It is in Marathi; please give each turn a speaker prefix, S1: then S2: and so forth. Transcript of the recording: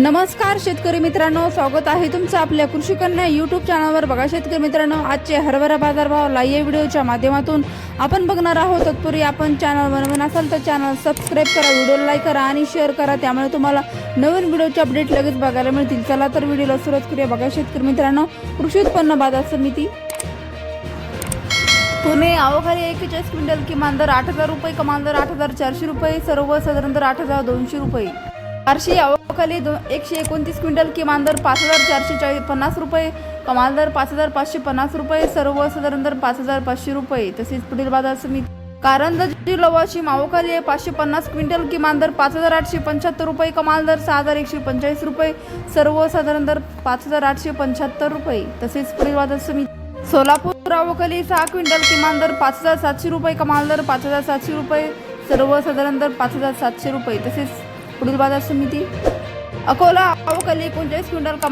S1: नमस्कार शेतकरी मित्रांनो स्वागत आहे तुमचं आपल्या कृषी कन्या यूट्यूब चॅनलवर बघा शेतकरी मित्रांनो आजचे हरभरा बाजारभाव लाईव्ह व्हिडिओच्या माध्यमातून आपण बघणार आहोत. तत्पूर्वी आपण चॅनल बनवून असाल तर चॅनल सबस्क्राईब करा व्हिडिओ लाईक करा आणि शेअर करा. त्यामुळे तुम्हाला नवीन व्हिडिओचे अपडेट लगेच बघायला मिळतील. चला तर व्हिडिओला सुरुवात करूया. बघा शेतकरी मित्रांनो कृषी उत्पन्न बाजार समिती. पुणे अवघारी एकेचाळीस क्विंटल किमान दर आठ हजार रुपये कमाल दर आठ हजार चारशे रुपये सर्वसाधारण दर आठ हजार दोनशे रुपये. बार्शी अवकाली दो एकशे एकोणतीस क्विंटल किमान दर पाच हजार चारशे चाळीस पन्नास रुपये. कमाल दर पाच हजार पाचशे पन्नास रुपये. सर्वसाधारण दर पाच हजार पाचशे रुपये. तसेच पुढील बाजार समिती कारंजा डिलोवाशी मावोखाली आहे. पाचशे पन्नास क्विंटल किमान दर पाच हजार आठशे पंच्याहत्तर रुपये. कमाल दर सहा हजार एकशे पंचेचाळीस रुपये. सर्वसाधारण दर पाच हजार आठशे पंच्याहत्तर रुपये. तसेच पुढील बाजार समिती सोलापूर अवकाली सहा क्विंटल किमान दर पाच हजार सातशे रुपये. कमाल दर पाच हजार सातशे रुपये. सर्वसाधारण दर पाच हजार सातशे रुपये. तसेच पुढील बाजार समिती. अकोला अवकाली एकोणचाळीस क्विंटल कमाल.